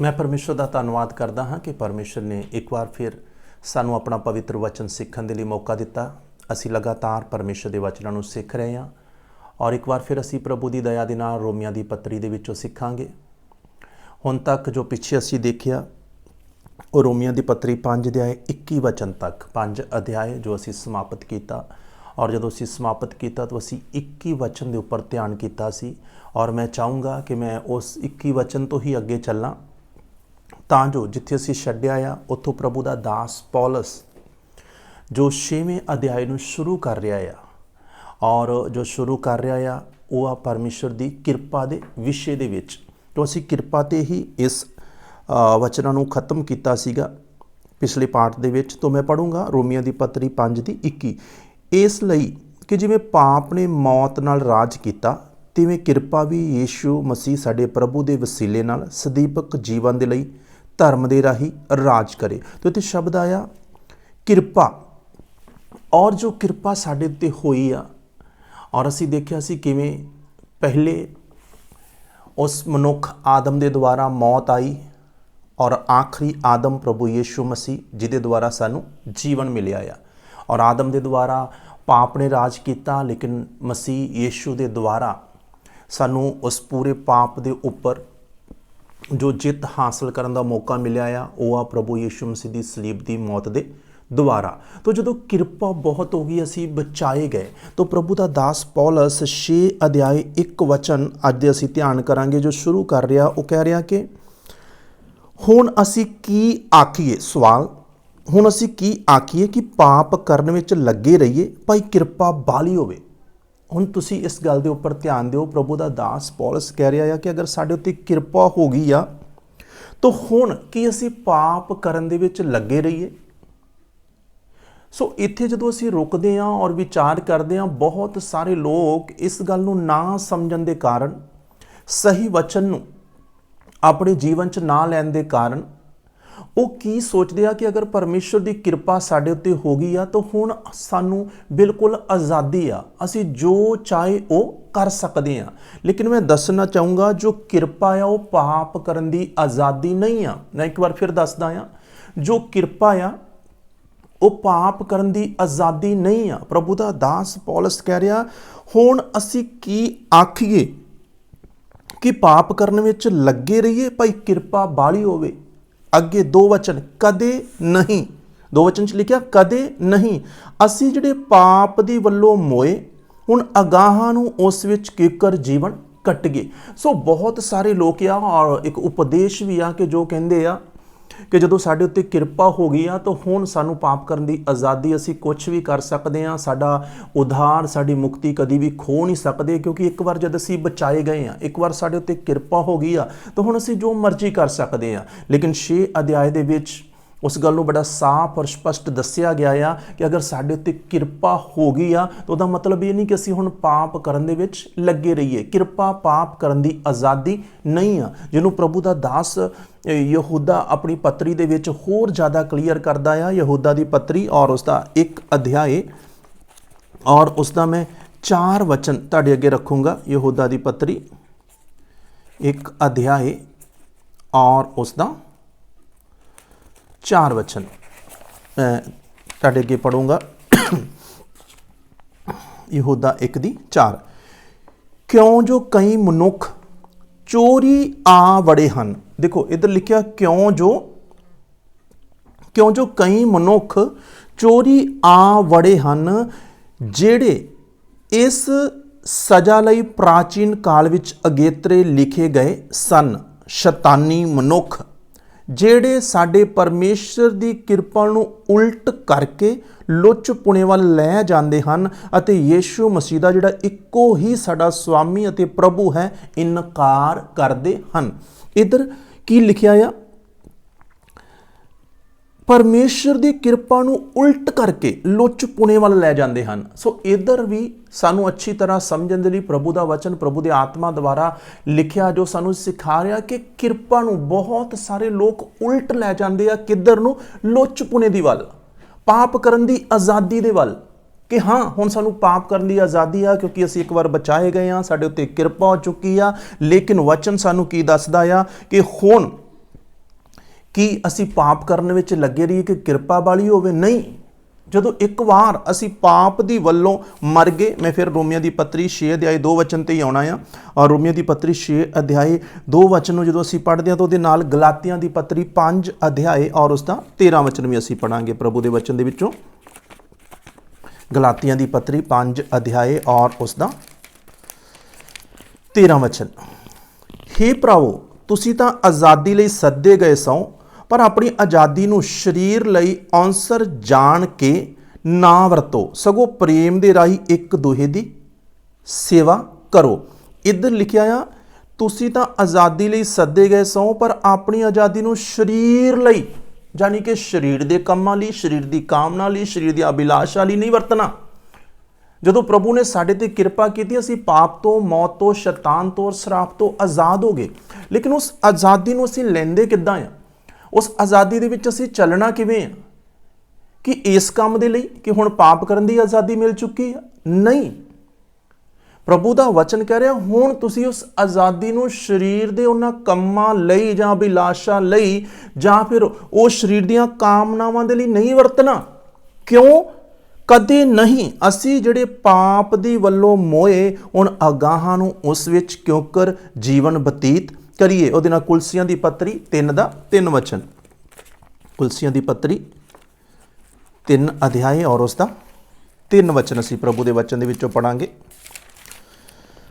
ਮੈਂ ਪਰਮੇਸ਼ਰ ਦਾ ਧੰਨਵਾਦ ਕਰਦਾ ਹਾਂ ਕਿ ਪਰਮੇਸ਼ਰ ਨੇ ਇੱਕ ਵਾਰ ਫਿਰ ਸਾਨੂੰ ਆਪਣਾ ਪਵਿੱਤਰ ਵਚਨ ਸਿੱਖਣ ਦੇ ਲਈ ਮੌਕਾ ਦਿੱਤਾ। ਅਸੀਂ ਲਗਾਤਾਰ ਪਰਮੇਸ਼ਰ ਦੇ ਵਚਨਾਂ ਨੂੰ ਸਿੱਖ ਰਹੇ ਹਾਂ ਔਰ ਇੱਕ ਵਾਰ ਫਿਰ ਅਸੀਂ ਪ੍ਰਭੂ ਦੀ ਦਇਆ ਦੇ ਨਾਲ ਰੋਮੀਆਂ ਦੀ ਪੱਤਰੀ ਦੇ ਵਿੱਚੋਂ ਸਿੱਖਾਂਗੇ। ਹੁਣ ਤੱਕ ਜੋ ਪਿੱਛੇ ਅਸੀਂ ਦੇਖਿਆ, ਉਹ ਰੋਮੀਆਂ ਦੀ ਪੱਤਰੀ 5 ਅਧਿਆਏ 21 ਵਚਨ ਤੱਕ 5 ਅਧਿਆਏ ਜੋ ਅਸੀਂ ਸਮਾਪਤ ਕੀਤਾ ਔਰ ਜਦੋਂ ਅਸੀਂ ਸਮਾਪਤ ਕੀਤਾ ਤਾਂ ਅਸੀਂ 21 ਵਚਨ ਦੇ ਉੱਪਰ ਧਿਆਨ ਕੀਤਾ ਸੀ ਔਰ ਮੈਂ ਚਾਹੂੰਗਾ ਕਿ ਮੈਂ ਉਸ 21 ਵਚਨ ਤੋਂ ਹੀ ਅੱਗੇ ਚੱਲਾਂ। ਤਾਂ ਜੋ ਜਿੱਥੇ ਅਸੀਂ ਛੱਡਿਆ ਆ, ਉੱਥੋਂ ਪ੍ਰਭੂ ਦਾ ਦਾਸ ਪੌਲਸ ਜੋ 6ਵੇਂ ਅਧਿਆਏ ਨੂੰ ਸ਼ੁਰੂ ਕਰ ਰਿਹਾ ਆ ਔਰ ਜੋ ਸ਼ੁਰੂ ਕਰ ਰਿਹਾ ਆ, ਉਹ ਆ ਪਰਮੇਸ਼ਰ ਦੀ ਕਿਰਪਾ ਦੇ ਵਿਸ਼ੇ ਦੇ ਵਿੱਚ। ਤੋਂ ਅਸੀਂ ਕਿਰਪਾ ਤੇ ਹੀ ਇਸ ਵਚਨਾਂ ਨੂੰ ਖਤਮ ਕੀਤਾ ਸੀਗਾ ਪਿਛਲੇ ਪਾਠ ਦੇ ਵਿੱਚ। ਤੋਂ ਮੈਂ ਪੜੂੰਗਾ ਰੋਮੀਆਂ ਦੀ ਪੱਤਰੀ 5 ਦੀ 21 ਇਸ ਲਈ ਕਿ ਜਿਵੇਂ ਪਾਪ ਨੇ ਮੌਤ ਨਾਲ ਰਾਜ ਕੀਤਾ, ਤਿਵੇਂ ਕਿਰਪਾ ਵੀ ਯੀਸ਼ੂ ਮਸੀਹ ਸਾਡੇ ਪ੍ਰਭੂ ਦੇ ਵਸੀਲੇ ਨਾਲ ਸਦੀਪਕ ਜੀਵਨ ਦੇ ਲਈ ਧਰਮ ਦੇ ਰਾਹੀਂ ਰਾਜ ਕਰੇ। ਤੇ ਉੱਥੇ ਸ਼ਬਦ ਆਇਆ, ਕਿਰਪਾ। ਔਰ ਜੋ ਕਿਰਪਾ ਸਾਡੇ ਉੱਤੇ ਹੋਈ ਆ, ਔਰ ਅਸੀਂ ਦੇਖਿਆ ਸੀ ਕਿਵੇਂ ਪਹਿਲੇ ਉਸ ਮਨੁੱਖ ਆਦਮ ਦੇ ਦੁਆਰਾ ਮੌਤ ਆਈ, ਔਰ ਆਖਰੀ ਆਦਮ ਪ੍ਰਭੂ ਯੀਸ਼ੂ ਮਸੀਹ, ਜਿਹਦੇ ਦੁਆਰਾ ਸਾਨੂੰ ਜੀਵਨ ਮਿਲਿਆ ਆ। ਔਰ ਆਦਮ ਦੇ ਦੁਆਰਾ ਪਾਪ ਨੇ ਰਾਜ ਕੀਤਾ, ਲੇਕਿਨ ਮਸੀਹ ਯੀਸ਼ੂ ਦੇ ਦੁਆਰਾ ਸਾਨੂੰ ਉਸ ਪੂਰੇ ਪਾਪ ਦੇ ਉੱਪਰ ਜੋ ਜਿੱਤ ਹਾਸਲ ਕਰਨ ਦਾ ਮੌਕਾ ਮਿਲਿਆ ਆ, ਉਹ ਆ ਪ੍ਰਭੂ ਯੀਸ਼ੂ ਮਸੀਹ ਦੀ ਸਲੀਬ ਦੀ ਮੌਤ ਦੇ ਦੁਆਰਾ ਤੋਂ ਜਦੋਂ ਕਿਰਪਾ ਬਹੁਤ ਹੋ ਗਈ, ਅਸੀਂ ਬਚਾਏ ਗਏ। ਤੋਂ ਪ੍ਰਭੂ ਦਾ ਦਾਸ ਪੌਲਸ 6 ਅਧਿਆਏ 1 ਵਚਨ ਅੱਜ ਦੇ ਅਸੀਂ ਧਿਆਨ ਕਰਾਂਗੇ, ਜੋ ਸ਼ੁਰੂ ਕਰ ਰਿਹਾ, ਉਹ ਕਹਿ ਰਿਹਾ ਕਿ ਹੁਣ ਅਸੀਂ ਕੀ ਆਖੀਏ? ਸਵਾਲ, ਹੁਣ ਅਸੀਂ ਕੀ ਆਖੀਏ ਕਿ ਪਾਪ ਕਰਨ ਵਿੱਚ ਲੱਗੇ ਰਹੀਏ? ਭਾਈ ਕਿਰਪਾ ਬਾਲੀ ਹੋਵੇ। ਹੁਣ ਤੁਸੀਂ ਇਸ ਗੱਲ ਦੇ ਉੱਪਰ ਧਿਆਨ ਦਿਓ, ਪ੍ਰਭੂ ਦਾ ਦਾਸ ਪੌਲਸ ਕਹਿ ਰਿਹਾ ਆ ਕਿ ਅਗਰ ਸਾਡੇ ਉੱਤੇ ਕਿਰਪਾ ਹੋ ਗਈ ਆ, ਤਾਂ ਹੁਣ ਕੀ ਅਸੀਂ ਪਾਪ ਕਰਨ ਦੇ ਵਿੱਚ ਲੱਗੇ ਰਹੀਏ? ਸੋ ਇੱਥੇ ਜਦੋਂ ਅਸੀਂ ਰੁਕਦੇ ਹਾਂ ਔਰ ਵਿਚਾਰ ਕਰਦੇ ਹਾਂ, ਬਹੁਤ ਸਾਰੇ ਲੋਕ ਇਸ ਗੱਲ ਨੂੰ ਨਾ ਸਮਝਣ ਦੇ ਕਾਰਨ, ਸਹੀ ਵਚਨ ਨੂੰ ਆਪਣੇ ਜੀਵਨ 'ਚ ਨਾ ਲੈਣ ਦੇ ਕਾਰਨ ਉਹ ਕੀ ਸੋਚਦੇ ਆ ਕਿ ਅਗਰ ਪਰਮੇਸ਼ਰ ਦੀ ਕਿਰਪਾ ਸਾਡੇ ਉੱਤੇ ਹੋ ਗਈ ਆ, ਤਾਂ ਹੁਣ ਸਾਨੂੰ ਬਿਲਕੁਲ ਆਜ਼ਾਦੀ ਆ। ਅਸੀਂ ਜੋ ਚਾਹੇ ਉਹ ਕਰ ਸਕਦੇ ਆ। ਲੇਕਿਨ ਮੈਂ ਦੱਸਣਾ ਚਾਹੂੰਗਾ, ਜੋ ਕਿਰਪਾ ਆ, ਉਹ ਪਾਪ ਕਰਨ ਦੀ ਆਜ਼ਾਦੀ ਨਹੀਂ ਆ। ਮੈਂ ਇੱਕ ਵਾਰ ਫਿਰ ਦੱਸਦਾ ਆ, ਜੋ ਕਿਰਪਾ ਆ, ਉਹ ਪਾਪ ਕਰਨ ਦੀ ਆਜ਼ਾਦੀ ਨਹੀਂ ਆ। ਪ੍ਰਭੂ ਦਾ ਦਾਸ ਪੌਲਸ ਕਹਿ ਰਿਹਾ, ਹੁਣ ਅਸੀਂ ਕੀ ਆਖੀਏ? ਕਿ ਪਾਪ ਕਰਨ ਵਿੱਚ ਲੱਗੇ ਰਹੀਏ? ਭਾਈ ਕਿਰਪਾ ਬਾਲੀ ਹੋਵੇ। ਅੱਗੇ ਦੋ ਵਚਨ, ਕਦੇ ਨਹੀਂ। ਦੋ ਵਚਨ ਚ ਲਿਖਿਆ, ਕਦੇ ਨਹੀਂ। ਅਸੀਂ ਜਿਹੜੇ ਪਾਪ ਦੀ ਵੱਲੋਂ ਮੋਏ, ਹੁਣ ਅਗਾਹਾਂ ਨੂੰ ਉਸ ਵਿੱਚ ਕਿਕਰ ਜੀਵਨ ਕੱਟ ਗਏ। ਸੋ ਬਹੁਤ ਸਾਰੇ ਲੋਕ ਆ ਔਰ ਇੱਕ ਉਪਦੇਸ਼ ਵੀ ਆ ਕਿ ਜੋ ਕਹਿੰਦੇ ਆ ਕਿ ਜਦੋਂ ਸਾਡੇ ਉੱਤੇ ਕਿਰਪਾ ਹੋ ਗਈ ਆ, ਤਾਂ ਹੁਣ ਸਾਨੂੰ ਪਾਪ ਕਰਨ ਦੀ ਆਜ਼ਾਦੀ ਅਸੀਂ ਕੁਝ ਵੀ ਕਰ ਸਕਦੇ ਆ। ਸਾਡਾ ਉਧਾਰ, ਸਾਡੀ ਮੁਕਤੀ ਕਦੀ ਵੀ ਖੋ ਨਹੀਂ ਸਕਦੇ, ਕਿਉਂਕਿ ਇੱਕ ਵਾਰ ਜਦ ਅਸੀਂ ਬਚਾਏ ਗਏ ਆ, ਇੱਕ ਵਾਰ ਸਾਡੇ ਉੱਤੇ ਕਿਰਪਾ ਹੋ ਗਈ ਆ, ਤਾਂ ਹੁਣ ਅਸੀਂ ਜੋ ਮਰਜ਼ੀ ਕਰ ਸਕਦੇ ਆ। ਲੇਕਿਨ 6 ਅਧਿਆਏ ਦੇ ਵਿੱਚ ਉਸ ਗੱਲ ਨੂੰ ਬੜਾ ਸਾਫ਼ ਔਰ ਸਪਸ਼ਟ ਦੱਸਿਆ ਗਿਆ ਆ ਕਿ ਅਗਰ ਸਾਡੇ ਉੱਤੇ ਕਿਰਪਾ ਹੋ ਗਈ ਆ, ਤਾਂ ਉਹਦਾ ਮਤਲਬ ਇਹ ਨਹੀਂ ਕਿ ਅਸੀਂ ਹੁਣ ਪਾਪ ਕਰਨ ਦੇ ਵਿੱਚ ਲੱਗੇ ਰਹੀਏ। ਕਿਰਪਾ ਪਾਪ ਕਰਨ ਦੀ ਆਜ਼ਾਦੀ ਨਹੀਂ ਆ। ਜਿਹਨੂੰ ਪ੍ਰਭੂ ਦਾ ਦਾਸ ਯਹੂਦਾ ਆਪਣੀ ਪੱਤਰੀ ਦੇ ਵਿੱਚ ਹੋਰ ਜ਼ਿਆਦਾ ਕਲੀਅਰ ਕਰਦਾ ਆ, ਯਹੂਦਾ ਦੀ ਪੱਤਰੀ ਔਰ ਉਸ ਦਾ ਇੱਕ ਅਧਿਆਏ। ਔਰ ਉਸ ਦਾ ਮੈਂ ਚਾਰ ਵਚਨ ਤੁਹਾਡੇ ਅੱਗੇ ਰੱਖੂੰਗਾ, ਯਹੂਦਾ ਦੀ ਪੱਤਰੀ। ਇੱਕ ਅਧਿਆਏ ਔਰ ਉਸ ਦਾ ਚਾਰ ਵਚਨ। ਮੈਂ ਤੁਹਾਡੇ ਅੱਗੇ ਪੜੂੰਗਾ ਯਹੂਦਾ ਇੱਕ ਦੀ ਚਾਰ। ਕਿਉਂ ਜੋ ਕਈ ਮਨੁੱਖ ਚੋਰੀ ਆ ਵੜੇ ਹਨ। ਦੇਖੋ, ਇਧਰ ਲਿਖਿਆ ਕਿਉਂ ਜੋ ਕਿਉਂ ਜੋ ਕਈ ਮਨੁੱਖ ਚੋਰੀ ਆ ਵੜੇ ਹਨ, ਜਿਹੜੇ ਇਸ ਸਜ਼ਾ ਲਈ ਪ੍ਰਾਚੀਨ ਕਾਲ ਵਿੱਚ ਅਗੇਤਰੇ ਲਿਖੇ ਗਏ ਸਨ। ਸ਼ੈਤਾਨੀ ਮਨੁੱਖ। ਜਿਹੜੇ ਸਾਡੇ ਪਰਮੇਸ਼ਰ ਦੀ ਕਿਰਪਾ ਨੂੰ ਉਲਟ ਕਰਕੇ ਲੁੱਚ ਪੁਣੇ ਵੱਲ ਲੈ ਜਾਂਦੇ ਹਨ ਅਤੇ ਯੀਸ਼ੂ ਮਸੀਹ ਦਾ ਜਿਹੜਾ ਇੱਕੋ ਹੀ ਸਾਡਾ ਸਵਾਮੀ ਅਤੇ ਪ੍ਰਭੂ ਹੈ, ਇਨਕਾਰ ਕਰਦੇ ਹਨ। ਇਧਰ ਕੀ ਲਿਖਿਆ ਆ? ਪਰਮੇਸ਼ਰ ਦੀ ਕਿਰਪਾ ਨੂੰ ਉਲਟ ਕਰਕੇ ਲੁੱਚ ਪੁਣੇ ਵੱਲ ਲੈ ਜਾਂਦੇ ਹਨ। ਸੋ ਇਧਰ ਵੀ ਸਾਨੂੰ ਅੱਛੀ ਤਰ੍ਹਾਂ ਸਮਝਣ ਦੇ ਲਈ ਪ੍ਰਭੂ ਦਾ ਵਚਨ, ਪ੍ਰਭੂ ਦੇ ਆਤਮਾ ਦੁਆਰਾ ਲਿਖਿਆ ਜੋ ਸਾਨੂੰ ਸਿਖਾ ਰਿਹਾ ਕਿ ਕਿਰਪਾ ਨੂੰ ਬਹੁਤ ਸਾਰੇ ਲੋਕ ਉਲਟ ਲੈ ਜਾਂਦੇ ਆ ਕਿੱਧਰ ਨੂੰ? ਲੁੱਚ ਪੁਣੇ ਦੀ ਵੱਲ। ਪਾਪ ਕਰਨ ਦੀ ਆਜ਼ਾਦੀ ਦੇ ਵੱਲ। ਕਿ ਹਾਂ, ਹੁਣ ਸਾਨੂੰ ਪਾਪ ਕਰਨ ਦੀ ਆਜ਼ਾਦੀ ਆ, ਕਿਉਂਕਿ ਅਸੀਂ ਇੱਕ ਵਾਰ ਬਚਾਏ ਗਏ ਆ, ਸਾਡੇ ਉੱਤੇ ਕਿਰਪਾ ਹੋ ਚੁੱਕੀ ਆ। ਲੇਕਿਨ ਵਚਨ ਸਾਨੂੰ ਕੀ ਦੱਸਦਾ ਆ? ਕਿ ਹੁਣ ਕਿ ਅਸੀਂ ਪਾਪ ਕਰਨ ਵਿੱਚ ਲੱਗੇ ਰਹੀਏ ਕਿ ਕਿਰਪਾ ਵਾਲੀ ਹੋਵੇ? ਨਹੀਂ। ਜਦੋਂ ਇੱਕ ਵਾਰ ਅਸੀਂ ਪਾਪ ਦੀ ਵੱਲੋਂ ਮਰ ਗਏ, ਮੈਂ ਫਿਰ ਰੋਮੀਆਂ ਦੀ ਪੱਤਰੀ 6 ਅਧਿਆਏ 2 ਵਚਨ ਤੇ ਹੀ ਆਉਣਾ ਆ। ਔਰ ਰੋਮੀਆਂ ਦੀ ਪੱਤਰੀ 6 ਅਧਿਆਏ 2 ਵਚਨ ਨੂੰ ਜਦੋਂ ਅਸੀਂ ਪੜ੍ਹਦੇ ਹਾਂ ਤਾਂ ਉਹਦੇ ਨਾਲ ਗਲਾਤੀਆਂ ਦੀ ਪੱਤਰੀ 5 ਅਧਿਆਏ ਔਰ ਉਸ ਦਾ 13 ਵਚਨ ਵੀ ਅਸੀਂ ਪੜਾਂਗੇ ਪ੍ਰਭੂ ਦੇ ਵਚਨ ਦੇ ਵਿੱਚੋਂ। ਗਲਾਤੀਆਂ ਦੀ ਪੱਤਰੀ 5 ਅਧਿਆਏ ਔਰ ਉਸ ਦਾ 13 ਵਚਨ। ਹੇ ਭਰਾਵੋ ਤੁਸੀਂ ਤਾਂ ਆਜ਼ਾਦੀ ਲਈ ਸੱਦੇ ਗਏ ਸੌ ਪਰ ਆਪਣੀ ਆਜ਼ਾਦੀ ਨੂੰ ਸਰੀਰ ਲਈ ਅਨਸਰ ਜਾਣ ਕੇ ਨਾ ਵਰਤੋ। ਸਗੋਂ ਪ੍ਰੇਮ ਦੇ ਰਾਹੀਂ ਇੱਕ ਦੂਹੇ ਦੀ ਸੇਵਾ ਕਰੋ। ਇੱਧਰ ਲਿਖਿਆ ਆ, ਤੁਸੀਂ ਤਾਂ ਆਜ਼ਾਦੀ ਲਈ ਸੱਦੇ ਗਏ ਸੋ, ਪਰ ਆਪਣੀ ਆਜ਼ਾਦੀ ਨੂੰ ਸਰੀਰ ਲਈ, ਯਾਨੀ ਕਿ ਸਰੀਰ ਦੇ ਕੰਮਾਂ ਲਈ, ਸਰੀਰ ਦੀ ਕਾਮਨਾ ਲਈ, ਸਰੀਰ ਦੀ ਅਭਿਲਾਸ਼ਾ ਲਈ ਨਹੀਂ ਵਰਤਣਾ। ਜਦੋਂ ਪ੍ਰਭੂ ਨੇ ਸਾਡੇ ਤੇ ਕਿਰਪਾ ਕੀਤੀ, ਅਸੀਂ ਪਾਪ ਤੋਂ, ਮੌਤ ਤੋਂ, ਸ਼ੈਤਾਨ ਤੋਂ ਔਰ ਸ਼ਰਾਪ ਤੋਂ ਆਜ਼ਾਦ ਹੋ ਗਏ। ਲੇਕਿਨ ਉਸ ਆਜ਼ਾਦੀ ਨੂੰ ਅਸੀਂ ਲੈਂਦੇ ਕਿੱਦਾਂ ਆ? ਉਸ ਆਜ਼ਾਦੀ ਦੇ ਵਿੱਚ ਅਸੀਂ ਚੱਲਣਾ ਕਿਵੇਂ ਆ? ਕਿ ਇਸ ਕੰਮ ਦੇ ਲਈ ਕਿ ਹੁਣ ਪਾਪ ਕਰਨ ਦੀ ਆਜ਼ਾਦੀ ਮਿਲ ਚੁੱਕੀ ਆ? ਨਹੀਂ। ਪ੍ਰਭੂ ਦਾ ਵਚਨ ਕਹਿ ਰਿਹਾ, ਹੁਣ ਤੁਸੀਂ ਉਸ ਆਜ਼ਾਦੀ ਨੂੰ ਸਰੀਰ ਦੇ ਉਹਨਾਂ ਕੰਮਾਂ ਲਈ ਜਾਂ ਅਭਿਲਾਸ਼ਾ ਲਈ ਜਾਂ ਫਿਰ ਉਹ ਸਰੀਰ ਦੀਆਂ ਕਾਮਨਾਵਾਂ ਦੇ ਲਈ ਨਹੀਂ ਵਰਤਣਾ। ਕਿਉਂ? ਕਦੇ ਨਹੀਂ ਅਸੀਂ ਜਿਹੜੇ ਪਾਪ ਦੀ ਵੱਲੋਂ ਮੋਏ, ਹੁਣ ਅਗਾਹਾਂ ਨੂੰ ਉਸ ਵਿੱਚ ਕਿਉਂਕਰ ਜੀਵਨ ਬਤੀਤ ਕਰੀਏ, ਉਹਦੇ ਨਾਲ ਕੁਲਸੀਆਂ ਦੀ ਪੱਤਰੀ 3 ਦਾ 3 ਵਚਨ। ਕੁਲਸੀਆਂ ਦੀ ਪੱਤਰੀ 3 ਅਧਿਆਏ ਔਰ ਉਸ ਦਾ 3 ਵਚਨ ਅਸੀਂ ਪ੍ਰਭੂ ਦੇ ਵਚਨ ਦੇ ਵਿੱਚੋਂ ਪੜਾਂਗੇ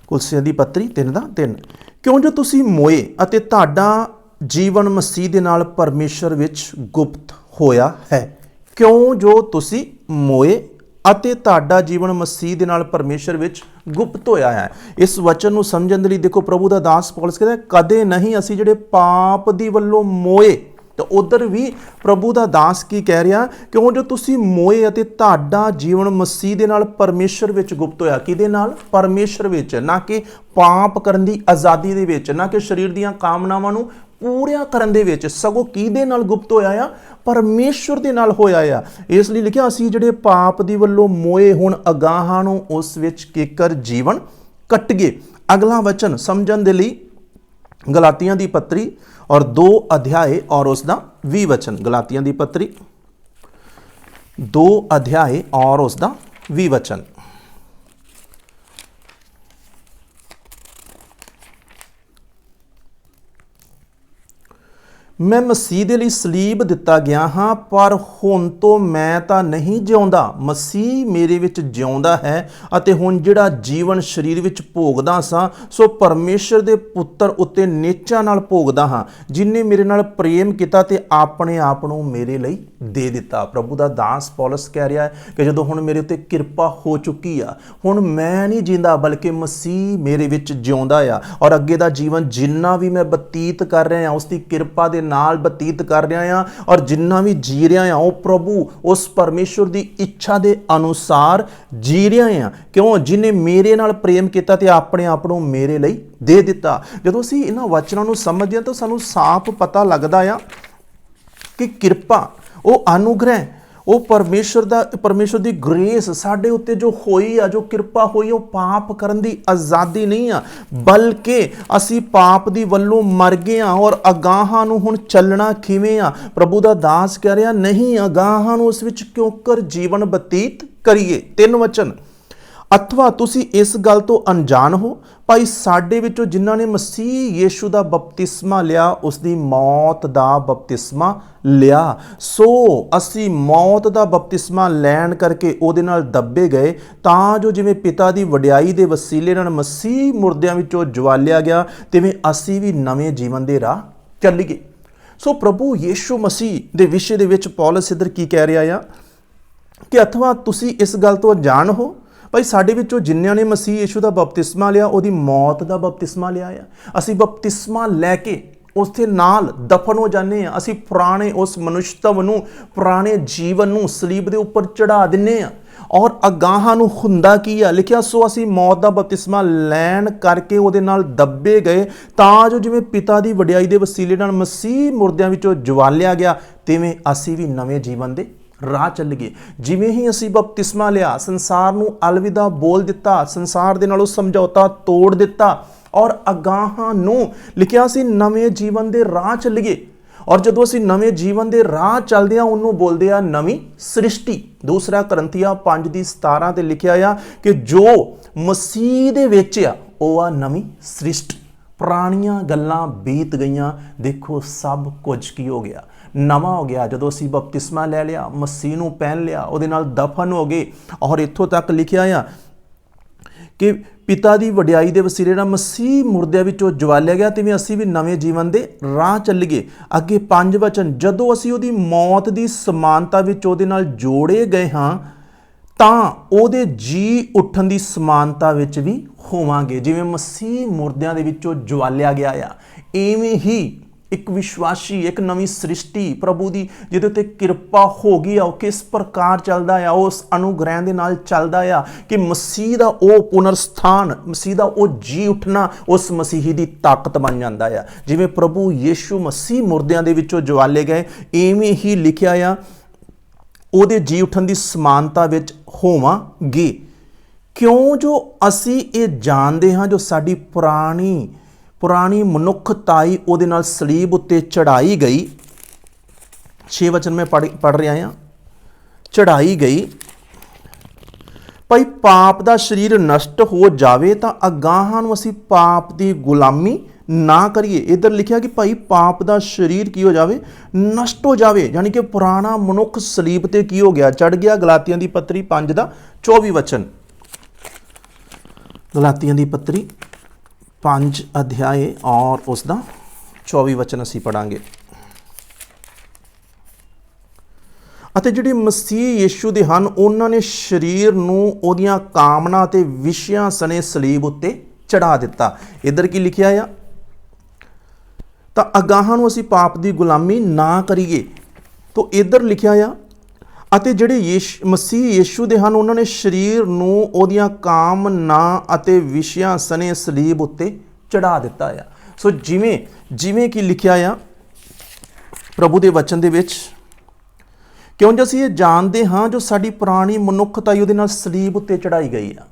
ਕੁਲਸੀਆਂ ਦੀ ਪੱਤਰੀ 3 ਦਾ 3 ਕਿਉਂ ਜੋ ਤੁਸੀਂ ਮੋਏ ਅਤੇ ਤੁਹਾਡਾ ਜੀਵਨ ਮਸੀਹ ਦੇ ਨਾਲ ਪਰਮੇਸ਼ਰ ਵਿੱਚ ਗੁਪਤ ਹੋਇਆ ਹੈ? ਕਿਉਂ ਜੋ ਤੁਸੀਂ ਮੋਏ ਅਤੇ ਤੁਹਾਡਾ ਜੀਵਨ ਮਸੀਹ ਦੇ ਨਾਲ ਪਰਮੇਸ਼ਰ ਵਿੱਚ ਗੁਪਤ ਹੋਇਆ ਹੈ। ਇਸ ਵਚਨ ਨੂੰ ਸਮਝਣ ਦੇ ਲਈ ਦੇਖੋ, ਪ੍ਰਭੂ ਦਾ ਦਾਸ ਪੌਲਸ ਕਹਿੰਦਾ ਕਦੇ ਨਹੀਂ ਅਸੀਂ ਜਿਹੜੇ ਪਾਪ ਦੀ ਵੱਲੋਂ ਮੋਏ। ਤਾਂ ਉਧਰ ਵੀ ਪ੍ਰਭੂ ਦਾ ਦਾਸ ਕੀ ਕਹਿ ਰਿਹਾ, ਕਿਉਂ ਜੋ ਤੁਸੀਂ ਮੋਏ ਅਤੇ ਤੁਹਾਡਾ ਜੀਵਨ ਮਸੀਹ ਦੇ ਨਾਲ ਪਰਮੇਸ਼ਰ ਵਿੱਚ ਗੁਪਤ ਹੋਇਆ। ਕਿਹਦੇ ਨਾਲ? ਪਰਮੇਸ਼ਰ ਵਿੱਚ। ਨਾ ਕਿ ਪਾਪ ਕਰਨ ਦੀ ਆਜ਼ਾਦੀ ਦੇ ਵਿੱਚ, ਨਾ ਕਿ ਸਰੀਰ ਦੀਆਂ ਕਾਮਨਾਵਾਂ ਨੂੰ ਪੂਰਿਆ ਕਰਨ ਦੇ ਵਿੱਚ ਸਗੋਂ ਕਿਹਦੇ ਨਾਲ ਗੁਪਤ ਹੋਇਆ ਆ? ਪਰਮੇਸ਼ਰ ਦੇ ਨਾਲ ਹੋਇਆ ਆ। ਇਸ ਲਈ ਲਿਖਿਆ ਅਸੀਂ ਜਿਹੜੇ ਪਾਪ ਦੀ ਵੱਲੋਂ ਮੋਏ ਹੁਣ ਅਗਾਹਾਂ ਨੂੰ, ਉਸ ਵਿੱਚ ਕਿਕਰ ਜੀਵਨ ਕੱਟ ਗਏ। ਅਗਲਾ ਵਚਨ ਸਮਝਣ ਦੇ ਲਈ ਗਲਾਤੀਆਂ ਦੀ ਪੱਤਰੀ ਔਰ 2 ਅਧਿਆਏ ਔਰ ਉਸ ਦਾ 20 ਵਚਨ। ਗਲਾਤੀਆਂ ਦੀ ਪੱਤਰੀ 2 ਅਧਿਆਏ ਔਰ ਉਸ ਦਾ 20 ਵਚਨ। ਮੈਂ ਮਸੀਹ ਦੇ ਲਈ ਸਲੀਬ ਦਿੱਤਾ ਗਿਆ ਹਾਂ, ਪਰ ਹੁਣ ਤੋਂ ਮੈਂ ਤਾਂ ਨਹੀਂ ਜਿਉਂਦਾ। ਮਸੀਹ ਮੇਰੇ ਵਿੱਚ ਜਿਉਂਦਾ ਹੈ ਅਤੇ ਹੁਣ ਜਿਹੜਾ ਜੀਵਨ ਸਰੀਰ ਵਿੱਚ ਭੋਗਦਾ ਸਾਂ, ਸੋ ਪਰਮੇਸ਼ਰ ਦੇ ਪੁੱਤਰ ਉੱਤੇ ਨੇਚਾ ਨਾਲ ਭੋਗਦਾ ਹਾਂ, ਜਿਨੇ ਮੇਰੇ ਨਾਲ ਪ੍ਰੇਮ ਕੀਤਾ ਤੇ ਆਪਣੇ ਆਪ ਨੂੰ ਮੇਰੇ ਲਈ ਦੇ ਦਿੱਤਾ। ਪ੍ਰਭੂ ਦਾ ਦਾਸ ਪੌਲਸ ਕਹਿ ਰਿਹਾ ਹੈ ਕਿ ਜਦੋਂ ਹੁਣ ਮੇਰੇ ਉੱਤੇ ਕਿਰਪਾ ਹੋ ਚੁੱਕੀ ਆ, ਹੁਣ ਮੈਂ ਨਹੀਂ ਜਿੰਦਾ ਬਲਕਿ ਮਸੀਹ ਮੇਰੇ ਵਿੱਚ ਜਿਉਂਦਾ ਆ। ਔਰ ਅੱਗੇ ਦਾ ਜੀਵਨ ਜਿੰਨਾ ਵੀ ਮੈਂ ਬਤੀਤ ਕਰ ਰਿਹਾ ਹਾਂ ਉਸ ਦੀ ਕਿਰਪਾ ਦੇ ਨਾਲ ਬਤੀਤ ਕਰ ਰਿਹਾ ਆ ਔਰ ਜਿੰਨਾ ਵੀ ਜੀ ਰਿਹਾ ਆ ਉਹ ਪ੍ਰਭੂ ਉਸ ਪਰਮੇਸ਼ਵਰ ਦੀ ਇੱਛਾ ਦੇ ਅਨੁਸਾਰ ਜੀ ਰਿਹਾ ਆ ਕਿਉਂ? ਜਿਨੇ ਮੇਰੇ ਨਾਲ ਪ੍ਰੇਮ ਕੀਤਾ ਤੇ ਆਪਣੇ ਆਪ ਨੂੰ ਮੇਰੇ ਲਈ ਦੇ ਦਿੱਤਾ। ਜਦੋਂ ਅਸੀਂ ਇਹਨਾਂ ਵਚਨਾਂ ਨੂੰ ਸਮਝਦੇ ਹਾਂ ਤਾਂ ਸਾਨੂੰ ਸਾਫ਼ ਪਤਾ ਲੱਗਦਾ ਆ ਕਿ ਕਿਰਪਾ, ਉਹ ਅਨੁਗ੍ਰਹਿ ਉਹ ਪਰਮੇਸ਼ਰ ਦਾ, ਪਰਮੇਸ਼ਰ ਦੀ ਗ੍ਰੇਸ ਸਾਡੇ ਉੱਤੇ ਜੋ ਹੋਈ ਆ, ਜੋ ਕਿਰਪਾ ਹੋਈ ਉਹ ਪਾਪ ਕਰਨ ਦੀ ਆਜ਼ਾਦੀ ਨਹੀਂ ਆ। ਬਲਕਿ ਅਸੀਂ ਪਾਪ ਦੀ ਵੱਲੋਂ ਮਰ ਗਏ ਆ ਔਰ ਅਗਾਹਾਂ ਨੂੰ ਹੁਣ ਚੱਲਣਾ ਕਿਵੇਂ ਆ? ਪ੍ਰਭੂ ਦਾ ਦਾਸ ਕਹਿ ਰਿਹਾ, ਨਹੀਂ, ਅਗਾਹਾਂ ਨੂੰ ਉਸ ਵਿੱਚ ਕਿਉਂ ਕਰ ਜੀਵਨ ਬਤੀਤ ਕਰੀਏ? ਤਿੰਨ ਵਚਨ। ਅਥਵਾ ਤੁਸੀਂ ਇਸ ਗੱਲ ਤੋਂ ਅਣਜਾਣ ਹੋ? ਭਾਈ ਸਾਡੇ ਵਿੱਚੋਂ ਜਿਨ੍ਹਾਂ ਨੇ ਮਸੀਹ ਯੀਸ਼ੂ ਦਾ ਬਪਤਿਸਮਾ ਲਿਆ ਉਸ ਦੀ ਮੌਤ ਦਾ ਬਪਤਿਸਮਾ ਲਿਆ। ਸੋ ਅਸੀਂ ਮੌਤ ਦਾ ਬਪਤਿਸਮਾ ਲੈਣ ਕਰਕੇ ਉਹਦੇ ਨਾਲ ਦੱਬੇ ਗਏ, ਤਾਂ ਜੋ ਜਿਵੇਂ ਪਿਤਾ ਦੀ ਵਡਿਆਈ ਦੇ ਵਸੀਲੇ ਨਾਲ ਮਸੀਹ ਮੁਰਦਿਆਂ ਵਿੱਚੋਂ ਜਵਾਲਿਆ ਗਿਆ, ਤਿਵੇਂ ਅਸੀਂ ਵੀ ਨਵੇਂ ਜੀਵਨ ਦੇ ਰਾਹ ਚੱਲੀਏ। ਸੋ ਪ੍ਰਭੂ ਯੀਸ਼ੂ ਮਸੀਹ ਦੇ ਵਿਸ਼ੇ ਦੇ ਵਿੱਚ ਪੌਲਸ ਇਧਰ ਕੀ ਕਹਿ ਰਿਹਾ ਆ? ਕਿ ਅਥਵਾ ਤੁਸੀਂ ਇਸ ਗੱਲ ਤੋਂ ਜਾਣ ਹੋ? ਭਾਈ ਸਾਡੇ ਵਿੱਚੋਂ ਜਿੰਨਿਆਂ ਨੇ ਮਸੀਹ ਯੀਸ਼ੂ ਦਾ ਬਪਤਿਸਮਾ ਲਿਆ, ਉਹਦੀ ਮੌਤ ਦਾ ਬਪਤਿਸਮਾ ਲਿਆ ਆ। ਅਸੀਂ ਬਪਤਿਸਮਾ ਲੈ ਕੇ ਉਸ ਦੇ ਨਾਲ ਦਫਨ ਹੋ ਜਾਂਦੇ ਆ ਅਸੀਂ ਪੁਰਾਣੇ ਉਸ ਮਨੁਸ਼ਤਵ ਨੂੰ, ਪੁਰਾਣੇ ਜੀਵਨ ਨੂੰ ਸਲੀਬ ਦੇ ਉੱਪਰ ਚੜਾ ਦਿੰਨੇ ਆ ਔਰ ਅਗਾਹਾਂ ਨੂੰ ਹੁੰਦਾ ਕੀ ਆ? ਲਿਖਿਆ, ਸੋ ਅਸੀਂ ਮੌਤ ਦਾ ਬਪਤਿਸਮਾ ਲੈਣ ਕਰਕੇ ਉਹਦੇ ਨਾਲ ਦੱਬੇ ਗਏ, ਤਾਂ ਜੋ ਜਿਵੇਂ ਪਿਤਾ ਦੀ ਵਡਿਆਈ ਦੇ ਵਸੀਲੇ ਨਾਲ ਮਸੀਹ ਮੁਰਦਿਆਂ ਵਿੱਚੋਂ ਜਵਾਲਿਆ ਗਿਆ, ਤਿਵੇਂ ਅਸੀਂ ਵੀ ਨਵੇਂ ਜੀਵਨ ਦੇ ਰਾਹ ਚੱਲੀਏ। ਜਿਵੇਂ ਹੀ ਅਸੀਂ ਬਪਤਿਸਮਾ ਲਿਆ, ਸੰਸਾਰ ਨੂੰ ਅਲਵਿਦਾ ਬੋਲ ਦਿੱਤਾ, ਸੰਸਾਰ ਦੇ ਨਾਲੋਂ ਸਮਝੌਤਾ ਤੋੜ ਦਿੱਤਾ ਔਰ ਅਗਾਹਾਂ ਨੂੰ ਲਿਖਿਆ ਸੀ, ਨਵੇਂ ਜੀਵਨ ਦੇ ਰਾਹ ਚੱਲੀਏ। ਔਰ ਜਦੋਂ ਅਸੀਂ ਨਵੇਂ ਜੀਵਨ ਦੇ ਰਾਹ ਚੱਲਦੇ ਆ ਉਹਨੂੰ ਬੋਲਦੇ ਆ ਨਵੀਂ ਸ੍ਰਿਸ਼ਟੀ। ਦੂਸਰਾ ਕਰੰਥੀਆ 5 ਦੀ 17 ਤੇ ਲਿਖਿਆ ਆ ਕਿ ਜੋ ਮਸੀਹ ਦੇ ਵਿੱਚ ਆ, ਉਹ ਆ ਨਵੀਂ ਸ੍ਰਿਸ਼ਟ। ਪੁਰਾਣੀਆਂ ਗੱਲਾਂ ਬੀਤ ਗਈਆਂ, ਦੇਖੋ ਸਭ ਕੁਝ ਕੀ ਹੋ ਗਿਆ। ਨਵਾਂ ਹੋ ਗਿਆ। ਜਦੋਂ ਅਸੀਂ ਬਪਤਿਸਮਾ ਲੈ ਲਿਆ, ਮਸੀਹ ਨੂੰ ਪਹਿਨ ਲਿਆ, ਉਹਦੇ ਨਾਲ ਦਫਨ ਹੋ ਗਏ ਔਰ ਇੱਥੋਂ ਤੱਕ ਲਿਖਿਆ ਆ ਕਿ ਪਿਤਾ ਦੀ ਵਡਿਆਈ ਦੇ ਵਸੀਲੇ ਨਾਲ ਮਸੀਹ ਮੁਰਦਿਆਂ ਵਿੱਚੋਂ ਜਵਾਲਿਆ ਗਿਆ ਤੇ ਵੀ ਅਸੀਂ ਵੀ ਨਵੇਂ ਜੀਵਨ ਦੇ ਰਾਹ ਚੱਲੀਏ। ਅੱਗੇ ਪੰਜ ਵਚਨ, ਜਦੋਂ ਅਸੀਂ ਉਹਦੀ ਮੌਤ ਦੀ ਸਮਾਨਤਾ ਵਿੱਚ ਉਹਦੇ ਨਾਲ ਜੋੜੇ ਗਏ ਹਾਂ, ਤਾਂ ਉਹਦੇ ਜੀ ਉੱਠਣ ਦੀ ਸਮਾਨਤਾ ਵਿੱਚ ਵੀ ਹੋਵਾਂਗੇ। ਜਿਵੇਂ ਮਸੀਹ ਮੁਰਦਿਆਂ ਦੇ ਵਿੱਚੋਂ ਜਵਾਲਿਆ ਗਿਆ ਆ, ਐਵੇਂ ਹੀ ਇੱਕ ਵਿਸ਼ਵਾਸੀ, ਇੱਕ ਨਵੀਂ ਸ੍ਰਿਸ਼ਟੀ ਪ੍ਰਭੂ ਦੀ, ਜਿਹਦੇ ਉੱਤੇ ਕਿਰਪਾ ਹੋ ਗਈ ਆ, ਉਹ ਕਿਸ ਪ੍ਰਕਾਰ ਚੱਲਦਾ ਆ ਉਸ ਅਨੁਗ੍ਰਹਿ ਦੇ ਨਾਲ ਚੱਲਦਾ ਆ ਕਿ ਮਸੀਹ ਦਾ ਉਹ ਪੁਨਰਸਥਾਨ, ਮਸੀਹ ਦਾ ਉਹ ਜੀ ਉੱਠਣਾ ਉਸ ਮਸੀਹੀ ਦੀ ਤਾਕਤ ਬਣ ਜਾਂਦਾ ਆ। ਜਿਵੇਂ ਪ੍ਰਭੂ ਯੀਸ਼ੂ ਮਸੀਹ ਮੁਰਦਿਆਂ ਦੇ ਵਿੱਚੋਂ ਜਵਾਲੇ ਗਏ ਐਵੇਂ ਹੀ ਲਿਖਿਆ ਆ, ਉਹਦੇ ਜੀ ਉੱਠਣ ਦੀ ਸਮਾਨਤਾ ਵਿੱਚ ਹੋਵਾਂਗੇ। ਕਿਉਂ ਜੋ ਅਸੀਂ ਇਹ ਜਾਣਦੇ ਹਾਂ, ਜੋ ਸਾਡੀ ਪੁਰਾਣੀ ਪੁਰਾਣੀ ਮਨੁੱਖਤਾਈ ਉਹਦੇ ਨਾਲ ਸਲੀਬ ਉੱਤੇ ਚੜਾਈ ਗਈ। 6 ਵਚਨ ਮੈਂ ਪੜ੍ਹ ਪੜ੍ਹ ਰਿਹਾ ਹਾਂ। ਚੜਾਈ ਗਈ। ਭਾਈ ਪਾਪ ਦਾ ਸਰੀਰ ਨਸ਼ਟ ਹੋ ਜਾਵੇ ਤਾਂ ਅਗਾਹਾਂ ਨੂੰ ਅਸੀਂ ਪਾਪ ਦੀ ਗੁਲਾਮੀ ਨਾ ਕਰੀਏ। ਇਧਰ ਲਿਖਿਆ ਕਿ ਭਾਈ ਪਾਪ ਦਾ ਸਰੀਰ ਕੀ ਹੋ ਜਾਵੇ? ਨਸ਼ਟ ਹੋ ਜਾਵੇ। ਯਾਨੀ ਕਿ ਪੁਰਾਣਾ ਮਨੁੱਖ ਸਲੀਬ ਤੇ ਕੀ ਹੋ ਗਿਆ? ਚੜ ਗਿਆ ਗਲਾਤੀਆਂ ਦੀ ਪੱਤਰੀ 5 ਦਾ 24 ਵਚਨ। ਗਲਾਤੀਆਂ ਦੀ ਪੱਤਰੀ 5 ਅਧਿਆਏ ਔਰ ਉਸ ਦਾ 24 ਵਚਨ ਅਸੀਂ ਪੜਾਂਗੇ ਅਤੇ ਜਿਹੜੇ ਮਸੀਹ ਯੀਸ਼ੂ ਦੇ ਹਨ, ਉਹਨਾਂ ਨੇ ਸਰੀਰ ਨੂੰ ਉਹਦੀਆਂ ਕਾਮਨਾ ਤੇ ਵਿਸ਼ਿਆਂ ਸਣੇ ਸਲੀਬ ਉੱਤੇ ਚੜਾ ਦਿੱਤਾ। ਇਧਰ ਕੀ ਲਿਖਿਆ ਆ? ਤਾਂ ਅਗਾਹਾਂ ਨੂੰ ਅਸੀਂ ਪਾਪ ਦੀ ਗੁਲਾਮੀ ਨਾ ਕਰੀਏ। ਤਾਂ ਇਧਰ ਲਿਖਿਆ ਆ ਅਤੇ ਜਿਹੜੇ ਯੀਸ਼, ਮਸੀਹ ਯੀਸ਼ੂ ਦੇ ਹਨ, ਉਹਨਾਂ ਨੇ ਸਰੀਰ ਨੂੰ ਉਹਦੀਆਂ ਕਾਮਨਾ ਅਤੇ ਵਿਸ਼ਿਆਂ ਸਣੇ ਸਲੀਬ ਉੱਤੇ ਚੜਾ ਦਿੱਤਾ ਆ। ਸੋ ਜਿਵੇਂ ਜਿਵੇਂ ਕਿ ਲਿਖਿਆ ਆ ਪ੍ਰਭੂ ਦੇ ਵਚਨ ਦੇ ਵਿੱਚ, ਕਿਉਂ ਜੇ ਅਸੀਂ ਇਹ ਜਾਣਦੇ ਹਾਂ ਜੋ ਸਾਡੀ ਪੁਰਾਣੀ ਮਨੁੱਖਤਾ ਹੀ ਉਹਦੇ ਨਾਲ ਸਲੀਬ ਉੱਤੇ ਚੜਾਈ ਗਈ ਆ?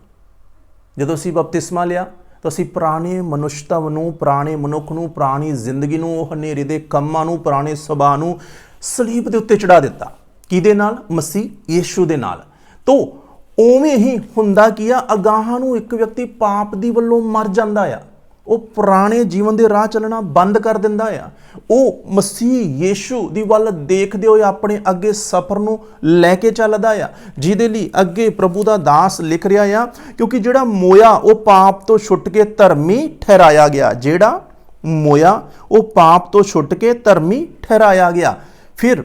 ਜਦੋਂ ਅਸੀਂ ਬਪਤਿਸਮਾ ਲਿਆ, ਤਾਂ ਅਸੀਂ ਪੁਰਾਣੇ ਮਨੁੱਖਤਾ ਨੂੰ, ਪੁਰਾਣੇ ਮਨੁੱਖ ਨੂੰ, ਪੁਰਾਣੀ ਜ਼ਿੰਦਗੀ ਨੂੰ, ਉਹ ਹਨੇਰੇ ਦੇ ਕੰਮਾਂ ਨੂੰ, ਪੁਰਾਣੇ ਸੁਭਾਅ ਨੂੰ ਸਲੀਬ ਦੇ ਉੱਤੇ ਚੜਾ ਦਿੱਤਾ। ਕਿਹਦੇ ਨਾਲ? ਮਸੀਹ ਯੀਸ਼ੂ ਦੇ ਨਾਲ। ਤੋਂ ਉਵੇਂ ਹੀ ਹੁੰਦਾ ਕੀ ਆ? ਅਗਾਹਾਂ ਨੂੰ ਇੱਕ ਵਿਅਕਤੀ ਪਾਪ ਦੀ ਵੱਲੋਂ ਮਰ ਜਾਂਦਾ ਆ। ਉਹ ਪੁਰਾਣੇ ਜੀਵਨ ਦੇ ਰਾਹ ਚੱਲਣਾ ਬੰਦ ਕਰ ਦਿੰਦਾ ਆ। ਉਹ ਮਸੀਹ ਯੀਸ਼ੂ ਦੀ ਵੱਲ ਦੇਖਦੇ ਹੋਏ ਆਪਣੇ ਅੱਗੇ ਸਫ਼ਰ ਨੂੰ ਲੈ ਕੇ ਚੱਲਦਾ ਆ। ਜਿਹਦੇ ਲਈ ਅੱਗੇ ਪ੍ਰਭੂ ਦਾ ਦਾਸ ਲਿਖ ਰਿਹਾ ਆ, ਕਿਉਂਕਿ ਜਿਹੜਾ ਮੋਇਆ ਉਹ ਪਾਪ ਤੋਂ ਛੁੱਟ ਕੇ ਧਰਮੀ ਠਹਿਰਾਇਆ ਗਿਆ। ਜਿਹੜਾ ਮੋਇਆ ਉਹ ਪਾਪ ਤੋਂ ਛੁੱਟ ਕੇ ਧਰਮੀ ਠਹਿਰਾਇਆ ਗਿਆ। ਫਿਰ